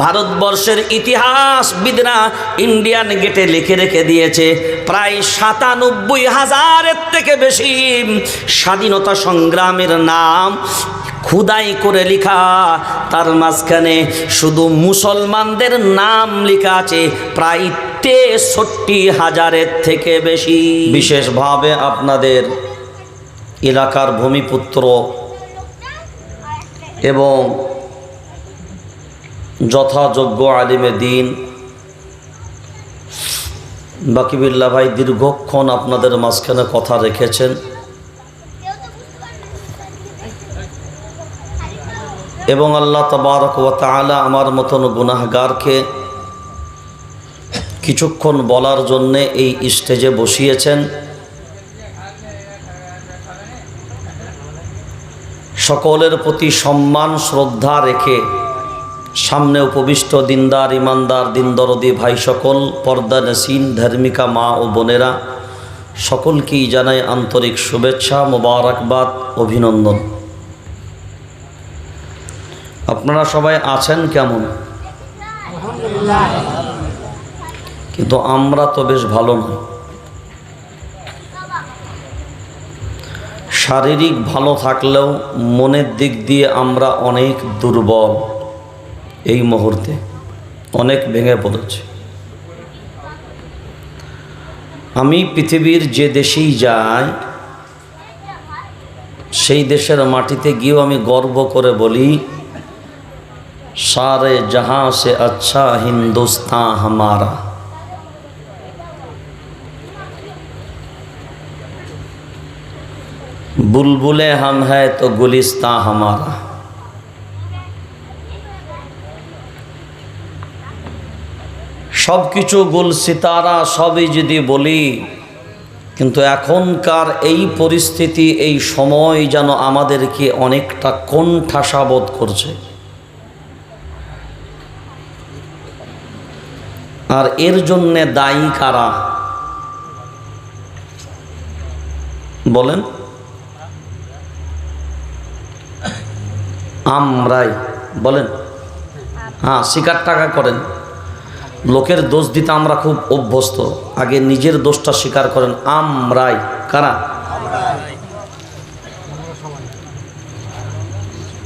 ভারতবর্ষের ইতিহাসবিদরা ইন্ডিয়ান গেটে লিখে রেখে দিয়েছে, প্রায় সাতানব্বই হাজারের থেকে বেশি স্বাধীনতা সংগ্রামের নাম খুদাই করে লেখা। তার মাঝখানে শুধু মুসলমানদের নাম লেখা আছে, প্রায় তেষট্টি হাজারের থেকে বেশি। বিশেষভাবে আপনাদের এলাকার ভূমিপুত্র এবং যথাযোগ্য আলিমে দিন। বাকিবিল্লা ভাই দীর্ঘক্ষণ আপনাদের মাঝখানে কথা রেখেছেন। এবং আল্লাহ তবারক ও তাআলা আমার মতন গুনাহগারকে কিছুক্ষণ বলার জন্যে এই স্টেজে বসিয়েছেন। সকলের প্রতি সম্মান, শ্রদ্ধা রেখে সামনে উপবিষ্ট দিনদার, ইমানদার, দিনদরদি ভাই সকল, পর্দা নসিন, ধার্মিকা মা ও বোনেরা, সকলকেই জানাই আন্তরিক শুভেচ্ছা, মোবারকবাদ, অভিনন্দন। আপনারা সবাই আছেন কেমন? কিন্তু আমরা তো বেশ ভালো নই শারীরিক ভালো থাকলেও মনের দিক দিয়ে আমরা অনেক দুর্বল। এই মুহূর্তে অনেক ভেঙে পড়েছে। আমি পৃথিবীর যে দেশেই যাই, সেই দেশের মাটিতে গিয়েও আমি গর্ব করে বলি, সারে জাহা সে আচ্ছা হিন্দুস্তান হামারা। বুলবুলে হাম হ্যায় তো গুলিস্তা হামারা। সব কিছু গুল সিতারা, সবই যদি বলি, কিন্তু এখনকার এই পরিস্থিতি, এই সময় যেন আমাদেরকে অনেকটা কোণঠাসাবোধ করছে। আর এর জন্যে দায়ী কারা? বলেন। আমরাই। বলেন। হ্যাঁ শিকার টাকা করেন। লোকের দোষ দিতে আমরা খুব অভ্যস্ত। আগে নিজের দোষটা স্বীকার করেন। আমরাই। কারা?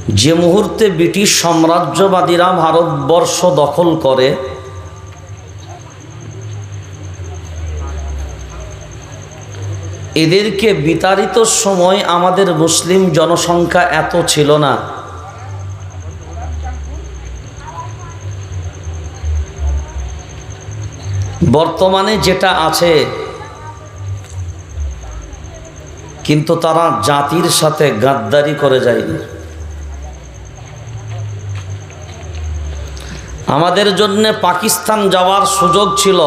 যে মুহূর্তে ব্রিটিশ সাম্রাজ্যবাদীরা ভারতবর্ষ দখল করে, এদেরকে বিতাড়িত সময় আমাদের মুসলিম জনসংখ্যা এত ছিল না। বর্তমানে যেটা আছে, কিন্তু তারা জাতির সাথে গাদ্দারি করে যায়নি। আমাদের জন্য পাকিস্তান যাওয়ার সুযোগ ছিল।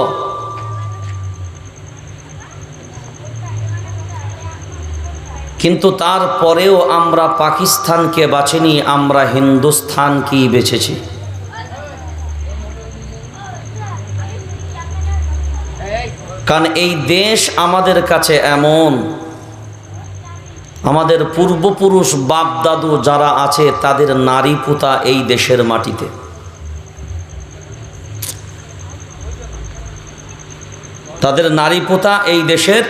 কিন্তু তারপরেও আমরা পাকিস্তানকে বাছিনি আমরা হিন্দুস্থানকেই বেছেছি। কারণ এই দেশ আমাদের কাছে এমন। আমাদের পূর্বপুরুষ বাপ দাদু যারা আছে, তাদের নারী পুতা এই দেশের মাটিতে। তাদের নারী পোতা এই দেশের।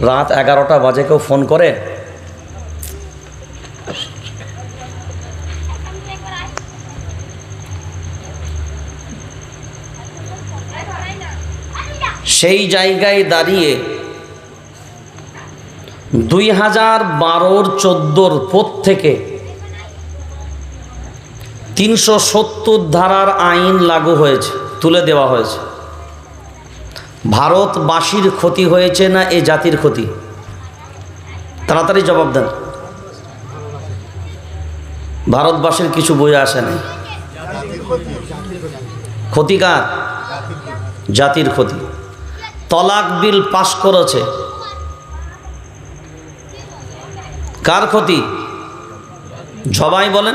রাত এগারোটা বাজে কেউ ফোন করে? সেই জায়গায় দাঁড়িয়ে দুই হাজার বারোর চোদ্দোর পর থেকে তিনশো সত্তর ধারার আইন লাগু হয়েছে, তুলে দেওয়া হয়েছে। ভারতবাসীর ক্ষতি হয়েছে না এ জাতির ক্ষতি? তাড়াতাড়ি জবাব দেন। ভারতবাসীর কিছু বই আসে নাই। ক্ষতিকার জাতির ক্ষতি। তলাক বিল পাশ করেছে। কার ক্ষতি? সবাই বলেন।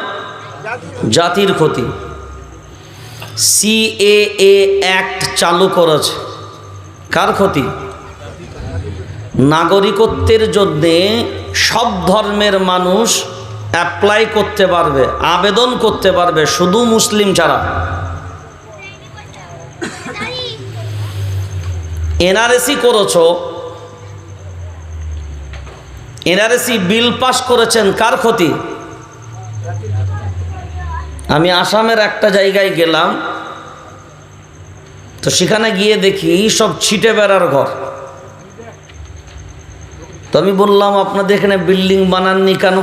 জাতির ক্ষতি। সিএএ অ্যাক্ট চালু করেছে। কার ক্ষতি? নাগরিকত্বের জন্যে সব ধর্মের মানুষ অ্যাপ্লাই করতে পারবে, আবেদন করতে পারবে, শুধু মুসলিম ছাড়া। এনআরএসি করেছ। এনআরএসি বিল পাস করেছেন কার ক্ষতি? আমি আসামের একটা জায়গায় গেলাম, তো সেখানে গিয়ে দেখি সব ছিটে বেড়ার ঘর। তো আমি বললাম, আপনাদের এখানে বিল্ডিং বানাননি কেন?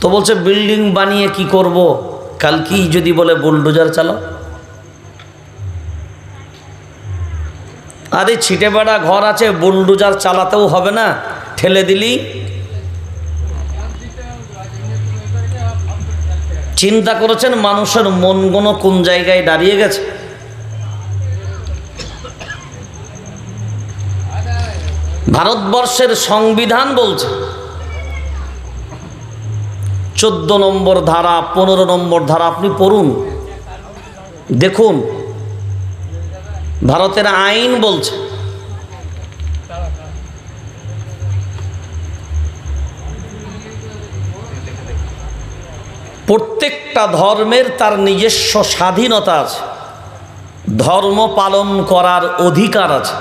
তো বলছে, বিল্ডিং বানিয়ে কি করব? কালকেই যদি বলে বুলডোজার চালাও। আরে ছিটে বেড়া ঘর আছে বুলডুজার চালাতেও হবে না, ঠেলে দিলি। চিন্তা করেছেন মানুষের মনগুলো কোন জায়গায় দাঁড়িয়ে গেছে? ভারতবর্ষের সংবিধান বলছে, চোদ্দ নম্বর ধারা, পনেরো নম্বর ধারা, আপনি পড়ুন, দেখুন। ভারতের আইন বলছে। প্রত্যেকটা ধর্মের তার নিজস্ব স্বাধীনতা আছে। ধর্ম পালন করার অধিকার আছে।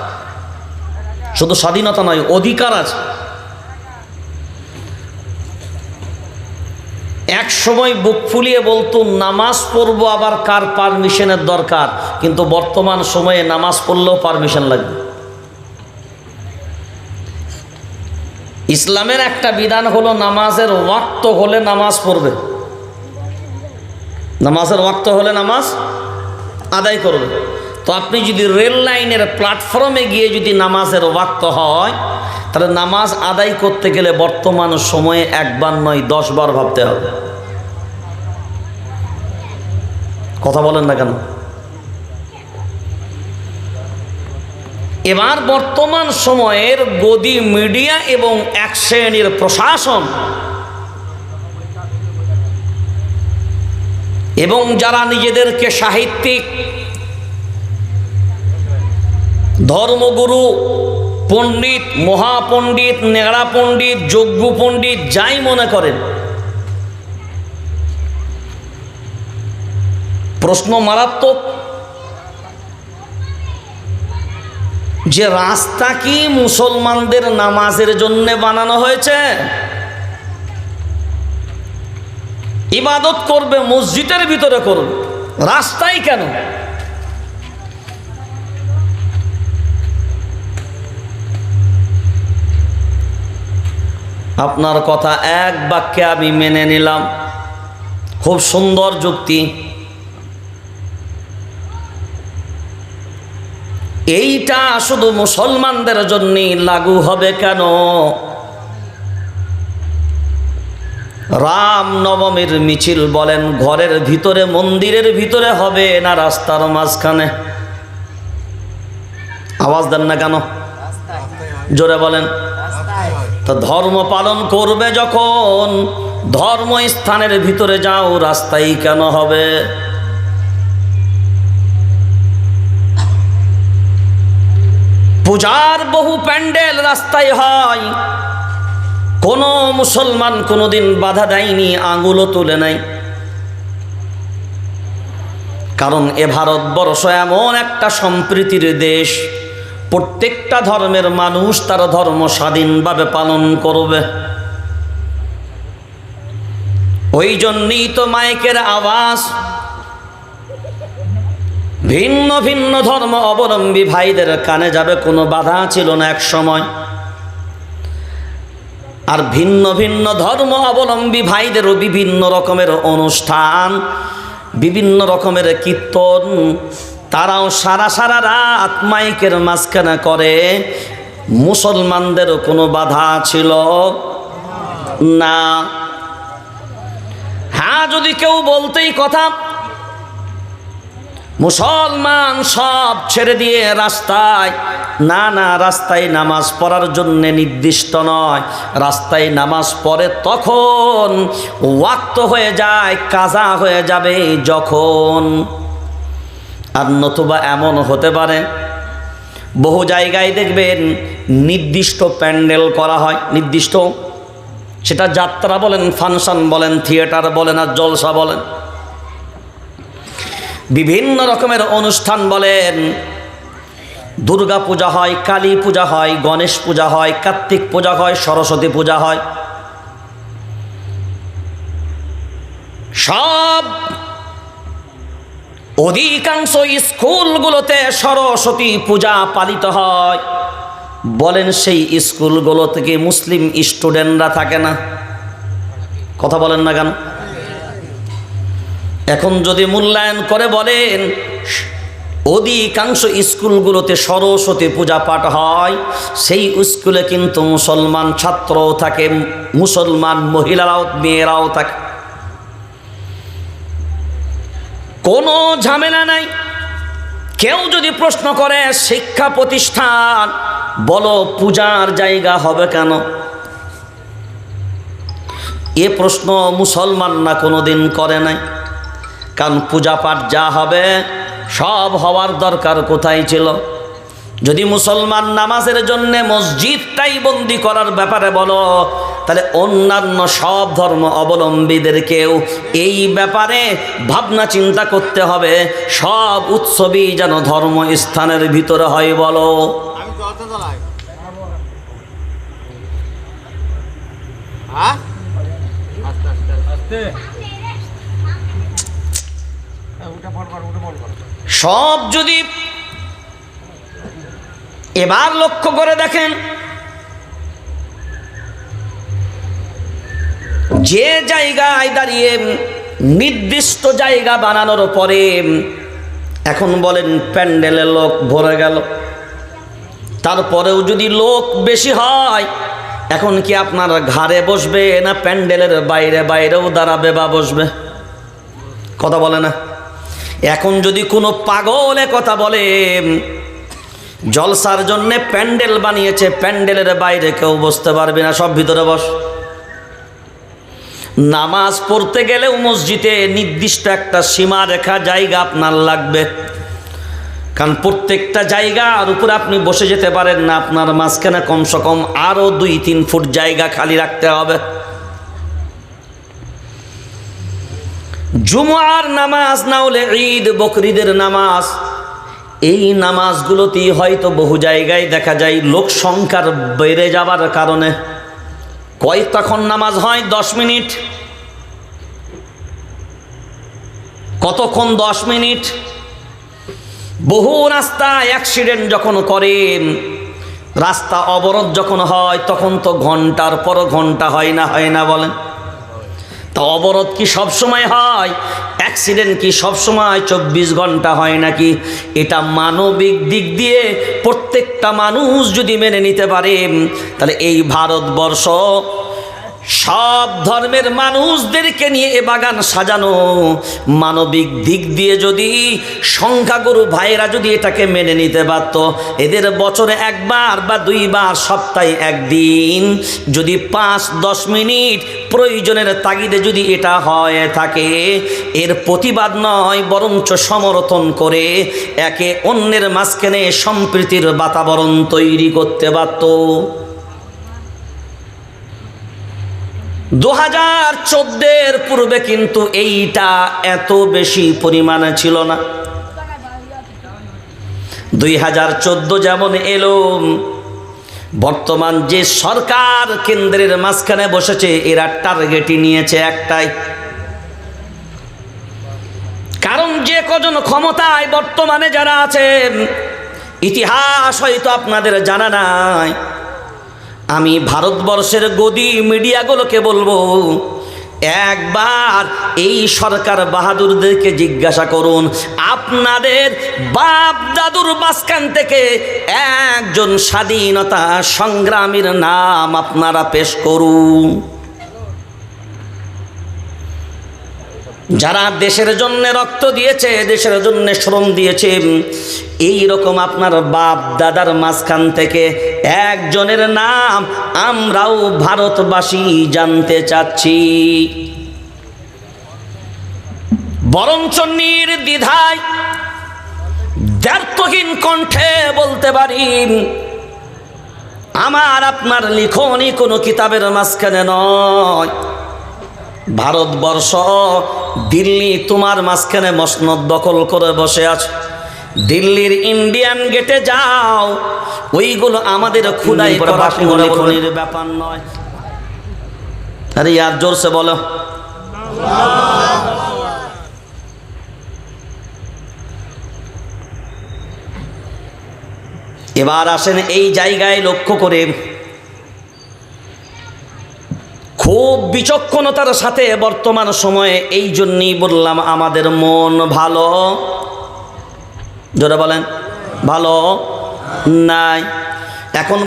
শুধু স্বাধীনতা নয়, অধিকার আছে। এক সময় বুক ফুলিয়ে বলতো, নামাজ পড়ব আবার কার পারমিশনের দরকার? কিন্তু বর্তমান সময়ে নামাজ পড়লেও পারমিশন লাগবে। ইসলামের একটা বিধান হলো, নামাজের ওয়াক্ত হলে নামাজ পড়বে। নামাজের ওয়াক্ত হলে নামাজ আদায় করবে। তো আপনি যদি রেল লাইনের প্ল্যাটফর্মে গিয়ে যদি নামাজের ওয়াক্ত হয় তাহলে নামাজ আদায় করতে গেলে বর্তমান সময়ে একবার নয় দশ বার ভাবতে হবে। কথা বলেন না কেন? এবার বর্তমান সময়ের গদি মিডিয়া এবং এক শ্রেণির প্রশাসন এবং যারা নিজেদেরকে সাহিত্যিক, ধর্মগুরু পণ্ডিত, মহাপণ্ডিত নেড়া পণ্ডিত যজ্ঞ পণ্ডিত যাই মনে করেন। প্রশ্ন মারাত্মক। যে রাস্তা কি মুসলমানদের নামাজের জন্য বানানো হয়েছে? ইবাদত করবে, মসজিদের ভিতরে করবে। রাস্তাই কেন? আপনার কথা এক বাক্যে আমি মেনে নিলাম। খুব সুন্দর যুক্তি। এইটা শুধু মুসলমানদের জন্যই লাগু হবে কেন? রাম নবমীর মিছিল বলেন, ঘরের ভিতরে, মন্দিরের ভিতরে হবে না রাস্তার মাঝখানে? আওয়াজ দেন না কেন? জোরে বলেন। তা ধর্ম পালন করবে যখন, ধর্ম স্থানের ভিতরে যাও, রাস্তাই কেন হবে? পূজার বহু প্যান্ডেল রাস্তায় হয়। কোনো মুসলমান কোনোদিন বাধা দেয়নি, আঙুলও তুলে নাই। কারণ এ ভারতবর্ষ এমন একটা সম্প্রীতির দেশ। প্রত্যেকটা ধর্মের মানুষ তার ধর্ম স্বাধীনভাবে পালন করবে। ওই জন্যই তো মাইকের আওয়াজ। ভিন্ন ভিন্ন ধর্ম অবলম্বী ভাইদের কানে যাবে, কোনো বাধা ছিল না এক সময়। আর ভিন্ন ভিন্ন ধর্ম অবলম্বী ভাইদেরও বিভিন্ন রকমের অনুষ্ঠান, বিভিন্ন রকমের কীর্তন তারাও সারা সারা রাত মাইকের মাঝখানে করে। মুসলমানদেরও কোনো বাধা ছিল না। হ্যাঁ যদি কেউ বলতেই কথা, মুসলমান সব ছেড়ে দিয়ে রাস্তায়, না না, রাস্তায় নামাজ পড়ার জন্য নির্দিষ্ট নয়। রাস্তায় নামাজ পড়ে তখন ওয়াক্ত হয়ে যায়, কাজা হয়ে যাবে যখন। আর নতুবা এমন হতে পারে, বহু জায়গায় দেখবেন নির্দিষ্ট প্যান্ডেল করা হয়, নির্দিষ্ট, সেটা যাত্রা বলেন, ফাংশন বলেন, থিয়েটার বলেন, আর জলসা বলেন। বিভিন্ন রকমের অনুষ্ঠান বলেন, দুর্গা পূজা হয়, কালী পূজা হয়, গণেশ পূজা হয়, কার্তিক পূজা হয়, সরস্বতী পূজা হয়। সব অধিকাংশ স্কুলগুলোতে সরস্বতী পূজা পালিত হয়। বলেন, সেই স্কুলগুলো থেকে মুসলিম স্টুডেন্টরা থাকে না। কথা বলেন না কেন? এখন যদি মূল্যায়ন করে বলেন, অধিকাংশ স্কুলগুলোতে সরস্বতী পূজা পাঠ হয়। সেই স্কুলে কিন্তু মুসলমান ছাত্রও থাকে, মুসলমান মহিলারাও, মেয়েরাও থাকে। কোনো ঝামেলা নাই। কেউ যদি প্রশ্ন করে, শিক্ষা প্রতিষ্ঠান, বলো পূজার জায়গা হবে কেন? এ প্রশ্ন মুসলমান না কোনো দিন করে নাই। কারণ পূজা পাঠ যা হবে, সব হওয়ার দরকার কোথায় ছিল? যদি মুসলমান নামাজের জন্য মসজিদটাই বন্দি করার ব্যাপারে বলো তাহলে অন্যান্য সব ধর্ম অবলম্বীদেরকেও এই ব্যাপারে ভাবনা চিন্তা করতে হবে। সব উৎসবই যেন ধর্ম স্থানের ভিতরে হয় বলো। সব যদি এবার লক্ষ্য করে দেখেন যে জায়গায় দাঁড়িয়ে নির্দিষ্ট জায়গা বানানোর পরে এখন বলেন প্যান্ডেলে লোক ভরে গেল। তারপরেও যদি লোক বেশি হয়, এখন কি আপনার ঘাড়ে বসবে না প্যান্ডেলের বাইরে বাইরেও দাঁড়াবে বা বসবে? কথা বলে না। এখন যদি কোনো পাগলে কথা বলে, জলসার জন্যে প্যান্ডেল বানিয়েছে, প্যান্ডেলের বাইরে কেউ বসতে পারবে না, সব ভিতরে বস। নামাজ পড়তে গেলেও মসজিদে নির্দিষ্ট একটা সীমা রেখা জায়গা আপনার লাগবে। কারণ প্রত্যেকটা জায়গার উপরে আপনি বসে যেতে পারেন না, আপনার মাঝখানে কমসে কম আরও দুই তিন ফুট জায়গা খালি রাখতে হবে। জুমার নামাজ না হলে ঈদ, বকরিদের নামাজ, এই নামাজগুলোতেই হয়তো বহু জায়গায় দেখা যায় লোক সংখ্যার বেড়ে যাবার কারণে। কয় তখন নামাজ হয়, দশ মিনিট। কতক্ষণ দশ মিনিট? বহু রাস্তা অ্যাক্সিডেন্ট যখন করেন রাস্তা অবরোধ যখন হয়, তখন তো ঘণ্টার পর ঘণ্টা হয় না হয় না বলেন। তা অবরোধ কি সবসময় হয়? অ্যাক্সিডেন্ট কি সবসময় চব্বিশ ঘণ্টা হয় নাকি? এটা মানবিক দিক দিয়ে প্রত্যেকটা মানুষ যদি মেনে নিতে পারে, তাহলে এই ভারতবর্ষ সব ধর্মের মানুষদেরকে নিয়ে এ বাগান সাজানো। মানবিক দিক দিয়ে যদি সংখ্যাগুরু ভাইয়েরা যদি এটাকে মেনে নিতে পারত, এদের বছরে একবার বা দুইবার সপ্তাহে একদিন, যদি পাঁচ, দশ মিনিট প্রয়োজনের তাগিদে যদি এটা হয় থাকে, এর প্রতিবাদ নয়, বরঞ্চ সমর্থন করে একে অন্যের মাঝখানে সম্প্রীতির বাতাবরণ তৈরি করতে পারত। দু হাজার চোদ্দের পূর্বে কিন্তু এইটা এত বেশি পরিমাণে ছিল না। দুই হাজার চোদ্দ যেমন এলো, বর্তমান যে সরকার কেন্দ্রের মাঝখানে বসেছে, এরা টার্গেটই নিয়েছে একটাই। কারণ যে কজন ক্ষমতায় বর্তমানে যারা আছেন, ইতিহাস হয়তো আপনাদের জানা নাই। আমি ভারতবর্ষের গদি মিডিয়াগুলোকে বলব, একবার এই সরকার বাহাদুরদেরকে জিজ্ঞাসা করুন, আপনাদের বাপ দাদুর মাঝখান থেকে একজন স্বাধীনতা সংগ্রামীর নাম আপনারা পেশ করুন। যারা দেশের জন্য রক্ত দিয়েছে, দেশের জন্য শ্রম দিয়েছে এই রকম আপনার বাপ দাদার মাঝখান থেকে একজনের নাম আমরাও ভারতবাসী জানতে চাচ্ছি। বরঞ্চ নির্দ্বিধায় দ্ব্যর্থহীন কণ্ঠে বলতে পারি, আমার আপনার লিখনই কোনো কিতাবের মাঝখানে নয়। ভারতবর্ষ দিল্লি তোমার মাঝখানে মসনদ দখল করে বসে আছে। দিল্লির ইন্ডিয়ান গেটে যাও ওইগুলো আমাদের করা কোনো ব্যাপার নয়। আরে ইয়ার জোরসে বলো। এবার আসেন এই জায়গায় লক্ষ্য করে। খুব বিচক্ষণতার সাথে বর্তমান সময়ে এই জন্যই বললাম আমাদের মন ভালো। জোরে বলেন, ভালো? নাই। এখন